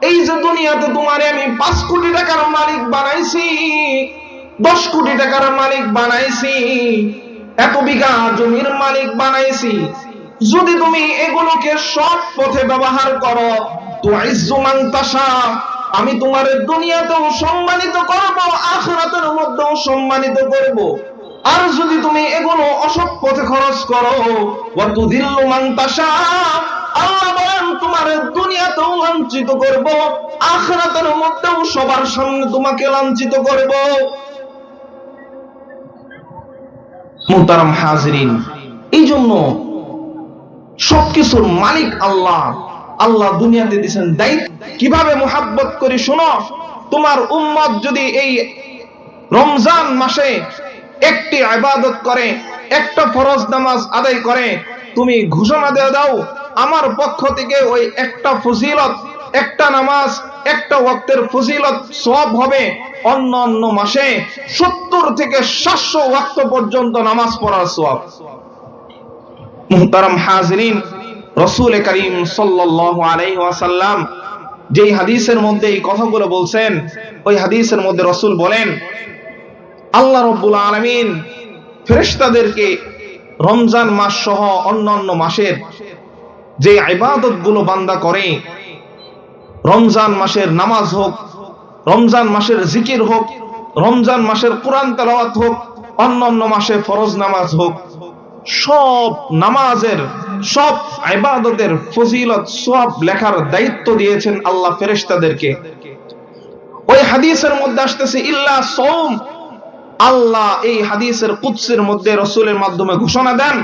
এই যে দুনিয়াতে তোমারে আমি পাঁচ কোটি টাকার মালিক বানাইছি, দশ কোটি টাকার মালিক বানাইছি, এত বিঘা জমির মালিক বানাইছি। যদি তুমি এগুলোকে সৎ পথে ব্যবহার করো আমি তোমার দুনিয়াতেও সম্মানিত করব, আখরাতের মধ্যেও সম্মানিত করব। আর যদি তুমি এগুলো অসৎ পথে খরচ করো আল্লাহ বলেন, তোমার দুনিয়াতেও লাঞ্ছিত করব, আখরাতের মধ্যেও সবার সামনে তোমাকে লাঞ্ছিত করব। হাজরিন এই জন্য সবকিছুর মালিক আল্লাহ। আল্লাহ দুনিয়াতে দিয়েছেন দায়িত্ব। কীভাবে মোহাব্বত করি, শোনো, তোমার উম্মত যদি এই রমজান মাসে একটি ইবাদত করে, একটা ফরজ নামাজ আদায় করে, তুমি ঘোষণা দিয়ে দাও, আমার পক্ষ থেকে ওই একটা ফজিলত, একটা নামাজ, একটা ওয়াক্তের ফজিলত সব হবে। অন্য অন্য মাসে সত্তর থেকে সাতশো ওয়াক্ত পর্যন্ত নামাজ পড়ার সব মুহতারাম হাজরিন, রসুল করিম আলাইহি ওয়াসাল্লাম যেই হাদিসের মধ্যে এই কথাগুলো বলছেন, ওই হাদিসের মধ্যে রসুল বলেন আল্লাহ রব্বুল আলামিন ফেরেশতাদেরকে রমজান মাস সহ অন্যান্য মাসের যে ইবাদতগুলো বান্দা করে, রমজান মাসের নামাজ হোক, রমজান মাসের জিকির হোক, রমজান মাসের কোরআন তেলাওয়াত হোক, অন্যান্য মাসে ফরজ নামাজ হোক, সব নামাজের, সব ইবাদতের ফজিলত সব লেখার দায়িত্ব দিয়েছেন আল্লাহ ফেরেশতাদেরকে। ওই হাদিসের মধ্যে আসতেছে, ইল্লা সৌম আল্লাহ এই হাদিসের কুৎসের মধ্যে রসুলের মাধ্যমে ঘোষণা দেন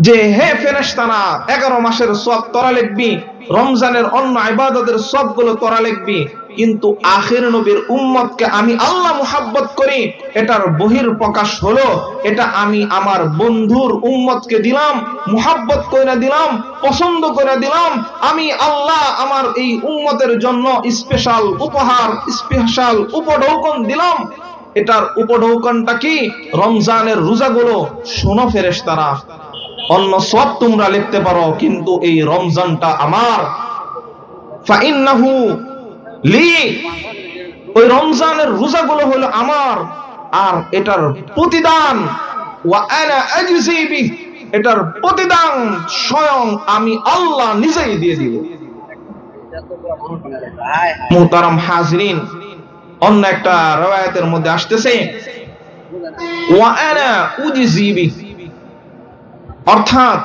যে, হে ফেরেশতানা এগারো মাসের সব তরা লিখবি রমজানের অন্য ইবাদতের সবগুলো তরা লিখবি কিন্তু আখির নবীর উম্মতকে আমি আল্লাহ মুহাব্বত করি, এটার বহির প্রকাশ হলো, এটা আমি আমার বন্ধুর উম্মতকে দিলাম, মুহাব্বত করে দিলাম, পছন্দ করে দিলাম, আমি আল্লাহ আমার এই উম্মতের জন্য স্পেশাল উপহার স্পেশাল উপঢৌকন দিলাম এটার উপঢৌকনটা কি? রমজানের রোজাগুলো শোনো ফেরেশতারা। অন্য সব তোমরা লিখতে পারো কিন্তু এই রমজানটা আমার। ফাইন্নাহু লি ওই রমজানের রোজাগুলো হলো আমার আর এটার প্রতিদান ওয়া আনা আজজি বিহ এটার প্রতিদান স্বয়ং আমি আল্লাহ নিজেই দিয়ে দিব। মুহতারাম হাজরিন অন্য একটা রওয়ায়াতের মধ্যে আসতেছে। অর্থাৎ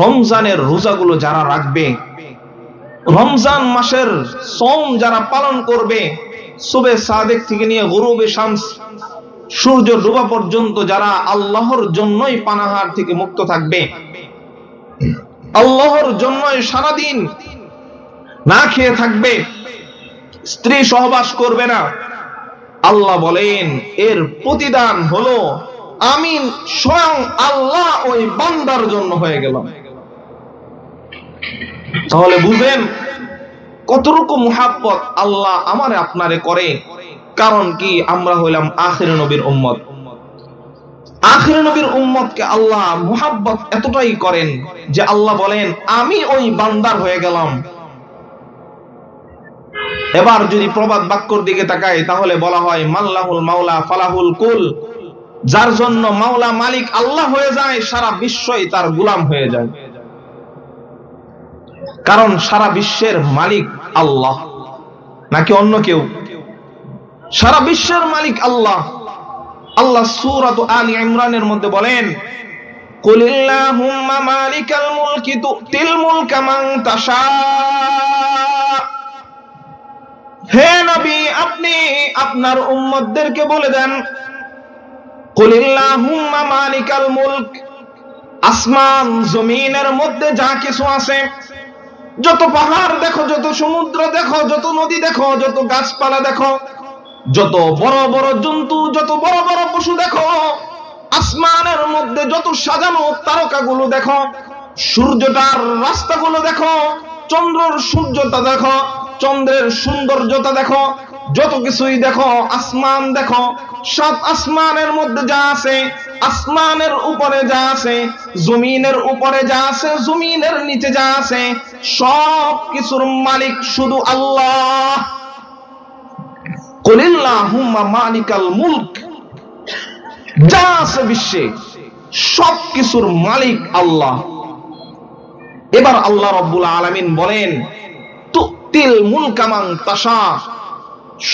রমজানের রোজাগুলো যারা রাখবে, রমজান মাসের সোম যারা পালন করবে সুবে সাদেক থেকে নিয়ে গরুবে শামস, সূর্য ডোবা পর্যন্ত যারা আল্লাহর জন্যই পানাহার থেকে মুক্ত থাকবে, আল্লাহর জন্যই সারাদিন না খেয়ে থাকবে স্ত্রী সহবাস করবে না। আল্লাহ বলেন, এর প্রতিদান হলো আমি স্বয়ং আল্লাহ ওই বান্দার জন্য হয়ে গেলাম। তাহলে বুঝেন কতটুকু মুহাব্বত আল্লাহ আমারে আপনারে করে। কারণ কি? আমরা হইলাম আখির নবীর উম্মত। আখির নবীর উম্মতকে আল্লাহ মুহাব্বত এতটাই করেন যে আল্লাহ বলেন, আমি ওই বান্দার হয়ে গেলাম। এবার যদি প্রবাদ বাক্যর দিকে তাকাই তাহলে বলা হয় মাল্লাহুল মাওলা ফালাহুল কুল যার জন্য মাওলা মালিক আল্লাহ হয়ে যায় সারা বিশ্বই তার গুলাম হয়ে যায় কারণ সারা বিশ্বের মালিক আল্লাহ নাকি অন্য কেউ সারা বিশ্বের মালিক আল্লাহ আল্লাহ সুরাত আলী ইমরানের মধ্যে বলেন قل اللهم مالك الملك تؤتي الملك من تشاء হে নবী, আপনি আপনার উম্মতদেরকে বলে দেন কুলিল্লাহুম্মা মালিকাল মুলক। আসমান, জমিনের মধ্যে যা কিছু আছে, যত পাহাড় দেখো, যত সমুদ্র দেখো, যত নদী দেখো, যত গাছপালা দেখো, যত বড় বড় জন্তু, যত বড় বড় পশু দেখো, আসমানের মধ্যে যত সাজানো তারকাগুলো দেখো, সূর্যটার রাস্তাগুলো দেখো, চন্দ্রর সূর্যটা দেখো চন্দ্রের সৌন্দর্যতা দেখো, যত কিছুই দেখো, আসমান দেখো সাত আসমানের মধ্যে যা আছে, আসমানের উপরে যা আছে, জমিনের উপরে যা আছে, জমিনের নিচে যা আছে, সব কিছুর মালিক শুধু আল্লাহ। কলিল্লাহুম্মা মালিকাল মুলক। যা আছে বিশ্বে, সব কিছুর মালিক আল্লাহ। এবার আল্লাহ রব্বুল আলামিন বলেন তুতিল মুল কামাং তাসা।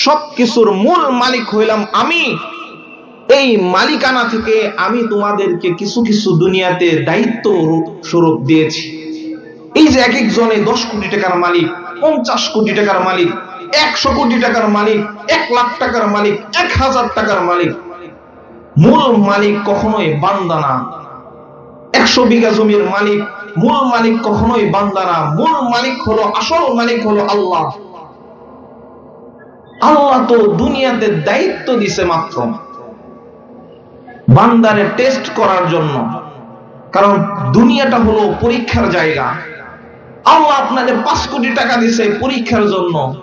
সব কিছুর মূল মালিক হইলাম আমি। এই মালিকানা থেকে আমি তোমাদেরকে কিছু কিছু দুনিয়াতে দায়িত্ব স্বরূপ দিয়েছি। এই যে এক একজনে দশ কোটি টাকার মালিক, পঞ্চাশ কোটি টাকার মালিক, একশো কোটি টাকার মালিক, এক লাখ টাকার মালিক, এক হাজার টাকার মালিক, মূল মালিক কখনোই বান্দা না। একশো বিঘা জমির মালিক মূল মালিক কখনোই বান্দা না। মূল মালিক হলো, আসল মালিক হলো আল্লাহ। আল্লাহ তো দুনিয়াতে দায়িত্ব দিছে মাত্র। বান্দারে টেস্ট করার জন্য। কারণ দুনিয়াটা হলো পরীক্ষার জায়গা। আল্লাহ আপনাদের পাঁচ কোটি টাকা দিছে পরীক্ষার জন্য।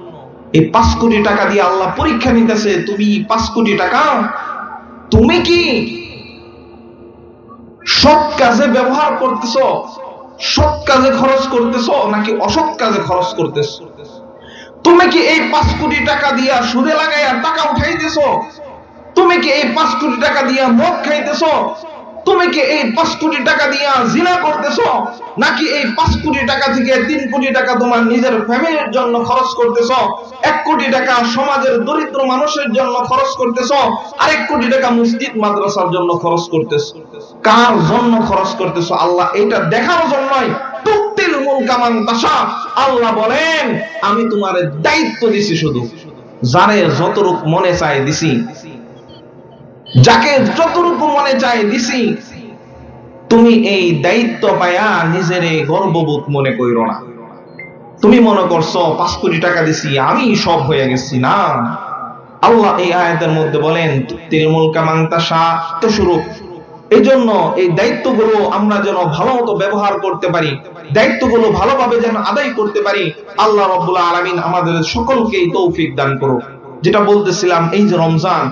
এই পাঁচ কোটি টাকা দিয়ে আল্লাহ পরীক্ষা নিতেছে, তুমি পাঁচ কোটি টাকা? তুমি কি? সৎ কাজে ব্যবহার করতেছ? সৎ কাজে খরচ করতেছ নাকি অসৎ কাজে খরচ করতেছ? তুমি কি এই পাঁচ কোটি টাকা দিয়া সুদে লাগাইয়া টাকা উঠাইতেছ? তুমি কি এই পাঁচ কোটি টাকা দিয়া মদ খাইতেছ? তুমি কি এই পাঁচ কোটি টাকা দিয়া জিনা করতেছ? নাকি এই পাঁচ কোটি টাকা থেকে তিন কোটি টাকা তোমার নিজের ফ্যামিলির জন্য খরচ করতেছ? এক কোটি টাকা সমাজের দরিদ্র মানুষের জন্য খরচ করতেছ? আরেক কোটি টাকা মসজিদ, মাদ্রাসার জন্য খরচ করতেছ। কার জন্য খরচ করতেছ? আল্লাহ এটা দেখার জন্যই তুক্তিল মূল কামান তাসা। আল্লাহ বলেন, আমি তোমার দায়িত্ব দিছি শুধু। যারে যতরূপ মনে চায় দিছি। যাকে যতটুকু মনে চায় দিছি তুমি এই দায়িত্ব পায়া নিজেরে গর্ববোধ মনে কইর না। তুমি মনে করছ, পাঁচ কোটি টাকা দিছি, আমি সব হয়ে গেছি। না। আল্লাহ এই আয়াতের মধ্যে বলেন তিলমুল কামান্তা স্বরূপ এই জন্য এই দায়িত্বগুলো আমরা যেন ভালো মতো ব্যবহার করতে পারি, দায়িত্বগুলো ভালোভাবে যেন আদায় করতে পারি, আল্লাহ রব্বুল্লাহ আলমিন আমাদের সকলকেই তৌফিক দান করো যেটা বলতেছিলাম, এই যে রমজান।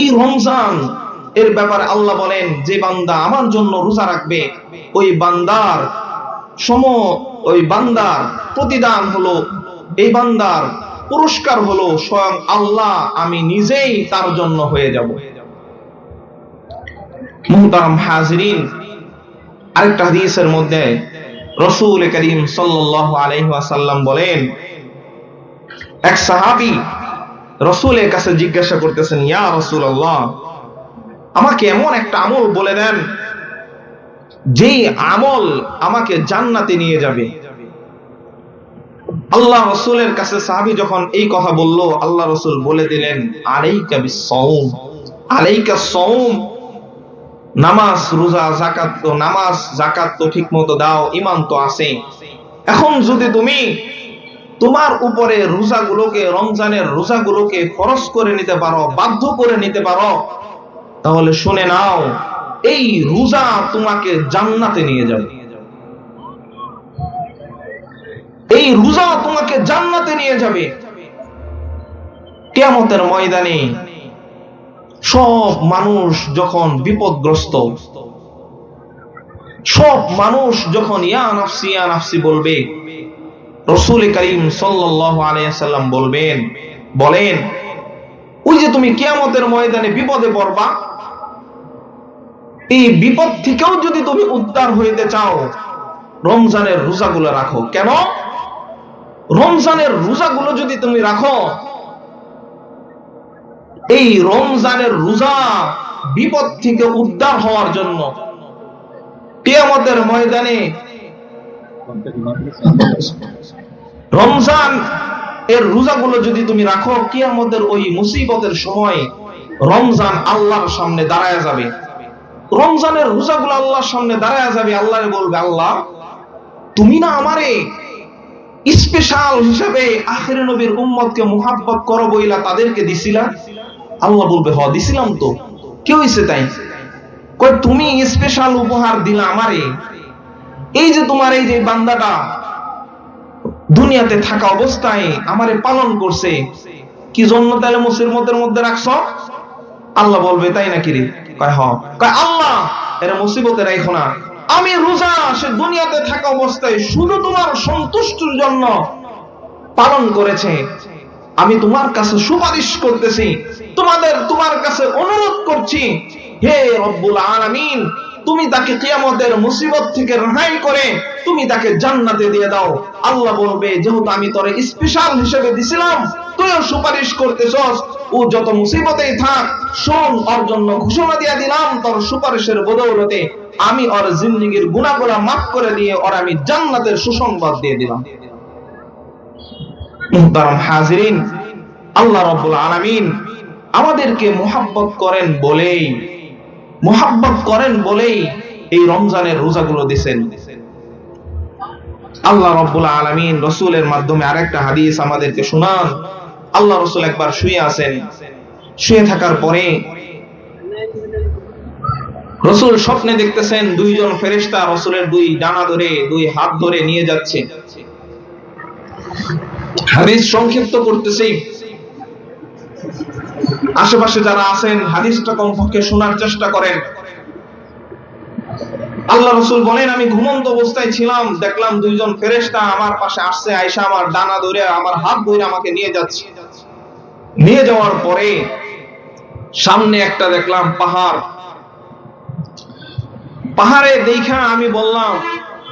এই রমজান এর ব্যাপারে আল্লাহ বলেন, যে বান্দা আমার জন্য রোজা রাখবে, ওই বান্দার সম, ওই বান্দার প্রতিদান হলো, এই বান্দার পুরস্কার হলো স্বয়ং আল্লাহ, আমি নিজেই তার জন্য হয়ে যাব। মুহতারাম হাজরিন, আরেকটা হাদিসের মধ্যে রসুল করিম আলাইহি ওয়াসাল্লাম বলেন, এক সাহাবী রসুলের কাছে জিজ্ঞাসা করতেছেন, ইয়া রসুল আল্লাহ আমাকে এমন একটা আমল বলে দেন, যেই আমল আমাকে জান্নাতে নিয়ে যাবে। আল্লাহ রসুলের কাছে সাহাবি যখন এই কথা বলল, আল্লাহ রসুল বলে দিলেন, আলাইকা বিসৌম আলাইকা সৌম নামাজ, রোজা জাকাত তো, নামাজ জাকাত তো ঠিক মতো দাও ইমান তো আছে। এখন যদি তুমি তোমার উপরে রোজাগুলোকে, রমজানের রোজাগুলোকে ফরজ করে নিতে পারো, বাধ্য করে নিতে পারো তাহলে শুনে নাও, এই রোজা তোমাকে জান্নাতে নিয়ে যাবে। এই রোজা তোমাকে জান্নাতে নিয়ে যাবে। কেমতের ময়দানে সব মানুষ যখন বিপদগ্রস্ত, সব মানুষ যখন, ইয়া নাফসি ইয়া নাফসি বলবে, রসুল করিম সাল্লাম বলবেন, বলেন ওই যে তুমি কিয়ামতের ময়দানে বিপদে পড়বা এই বিপদ থেকেও যদি তুমি উদ্ধার হইতে চাও রমজানের রোজাগুলো রাখো। কেন? রমজানের রোজাগুলো যদি তুমি রাখো এই রমজানের রোজা বিপদ থেকে উদ্ধার হওয়ার জন্য কেয়ামতের ময়দানে রমজান এর রোজাগুলো যদি তুমি রাখো, কিয়ামতের ওই মুসিবতের সময় রমজান আল্লাহর সামনে দাঁড়ায় যাবে। রমজানের রোজাগুলো আল্লাহর সামনে দাঁড়ায় যাবে আল্লাহ বলবে, আল্লাহ, তুমি না আমারে স্পেশাল হিসেবে আখের নবীর উম্মতকে মুহাব্বত করো বইলা তাদেরকে দিছিলা? আল্লাহ বলবে, হ, দিছিলাম তো। কি হয়েছে তাই? কই তুমি স্পেশাল উপহার দিলা আমারে। এই যে তোমার এই যে বান্দাটা দুনিয়াতে থাকা অবস্থায় আমারে পালন করছে। কি জন্য তাহলে মধ্যে মধ্যে রাখছ? আল্লাহ বলবে, তাই নাকি রে? কয়, হ। কয়, আল্লাহ, এর মুসিবতে রাখো না। আমি রোজা সে দুনিয়াতে থাকা অবস্থায় শুধু তোমার সন্তুষ্টির জন্য পালন করেছে। আমি তোমার কাছে সুপারিশ করতেছি। তোমাদের, তোমার কাছে অনুরোধ করছি, হে রব্বুল আলামিন তুমি তাকে কিয়ামতের মুসিবত থেকে রেহাই করে তুমি তাকে জান্নাতে দিয়ে দাও। আল্লাহ বলবে, যেহেতু আমি তোরে স্পেশাল হিসেবে দিছিলাম, তুইও সুপারিশ করতেছস। ও যত মুসিবতেই থাক, শোন, ওর জন্য ঘোষণা দিয়ে দিলাম তোর সুপারিশের বদৌলতে। আমি ওর জিন্দিগির গুণাগুলা মাফ করে দিয়ে ওর আমি জান্নাতের সুসংবাদ দিয়ে দিলাম। মুহতারাম হাজিরিন, আল্লাহ রাব্বুল আলামিন আমাদেরকে মোহাব্বত করেন বলেই মোহাব্বত করেন বলেই এই রমজানের রোজাগুলো দিছেন। আল্লাহ রাব্বুল আলামিন রসুলের মাধ্যমে আরেকটা হাদিস আমাদেরকে শোনান। আল্লাহ রসুল একবার শুয়ে আছেন। শুয়ে থাকার পরে রসুল স্বপ্নে দেখতেছেন দুইজন ফেরেশতা রসুলের দুই ডানা ধরে, দুই হাত ধরে নিয়ে যাচ্ছে। হাদিস সংক্ষিপ্ত করতেছি। আশেপাশে যারা আছেন, হাদিসটা কমপক্ষে শোনার চেষ্টা করেন। আল্লাহ রসুল বলেন, আমি ঘুমন্ত অবস্থায় ছিলাম, দেখলাম দুইজন ফেরেশতা আমার পাশে আসছে আয়সা আমার ডানা ধরে, আমার হাত ধরে আমাকে নিয়ে যাচ্ছে। নিয়ে যাওয়ার পরে সামনে একটা দেখলাম পাহাড়। পাহাড়ে দেখা আমি বললাম,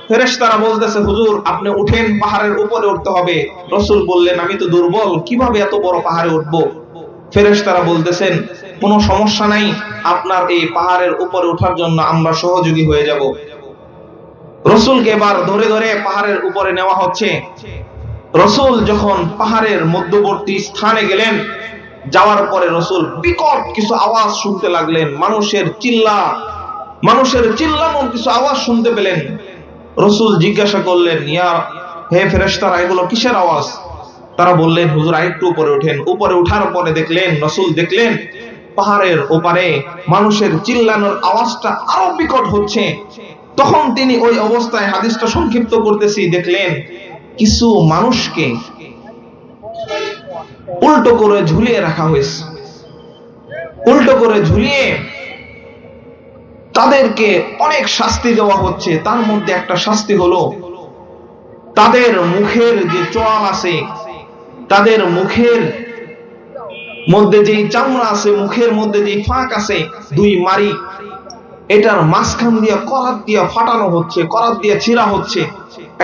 ফেরেশতারা বলতেছে, হুজুর, আপনি উঠেন, পাহাড়ের উপরে উঠতে হবে। রসুল বললেন, আমি তো দুর্বল, কীভাবে এত বড় পাহাড়ে উঠবো? ফেরেশতারা বলতেছেন, কোনো সমস্যা নাই, আপনার এই পাহাড়ের উপরে ওঠার জন্য আমরা সহযোগী হয়ে যাব। রসুলকে এবার ধরে ধরে পাহাড়ের উপরে নেওয়া হচ্ছে। রসুল যখন পাহাড়ের মধ্যবর্তী স্থানে গেলেন, যাওয়ার পরে রসুল বিকট কিছু আওয়াজ শুনতে লাগলেন, মানুষের চিল্লা, মানুষের চিল্লানোর কিছু আওয়াজ শুনতে পেলেন। রসুল জিজ্ঞাসা করলেন, ইয়া, হে ফেরেশতারা, এগুলো কিসের আওয়াজ? তারা বললেন, হুজুর, আরেকটু উপরে ওঠেন উপরে উঠার পরে দেখলেন, রসুল দেখলেন, পাহাড়ের ওপারে মানুষের চিল্লানোর আওয়াজটা আরও বিকট হচ্ছে। তখন তিনি ওই অবস্থায় হাদিসটা সংক্ষিপ্ত করতেছি, দেখলেন কিছু মানুষকে উল্টো করে ঝুলিয়ে রাখা হয়েছে। উল্টো করে ঝুলিয়ে তাদেরকে অনেক শাস্তি দেওয়া হচ্ছে। তার মধ্যে একটা শাস্তি হলো, তাদের মুখের যে চোয়াল আছে তাদের মুখের মধ্যে যেই চামড়া আছে, মুখের মধ্যে যেই ফাঁক আছে, দুই মারি, এটার মাঝখান দিয়ে করাত দিয়ে ফাটানো হচ্ছে, করাত দিয়ে ছিঁড়া হচ্ছে।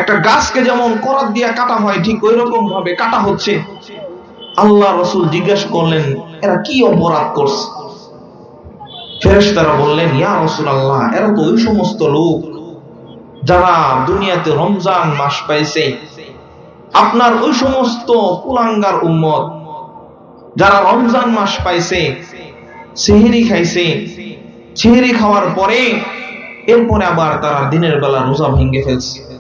একটা গাছকে যেমন করাত দিয়ে কাটা হয়, ঠিক ওই রকম ভাবে কাটা হচ্ছে। আল্লাহ রসুল জিজ্ঞাসা করলেন, এরা কি অপরাধ করছে? ফেরেশতারা বললেন, ইয়া রসুল আল্লাহ এরা তো ওই সমস্ত লোক যারা দুনিয়াতে রমজান মাস পাইছে আপনার ওই সমস্ত কুলাঙ্গার উম্মত, যারা রমজান মাস পাইছে, সেহেরি খাইছে, সেহেরি খাওয়ার পরে, এরপরে আবার তারা দিনের বেলা রোজা ভেঙে ফেলছে।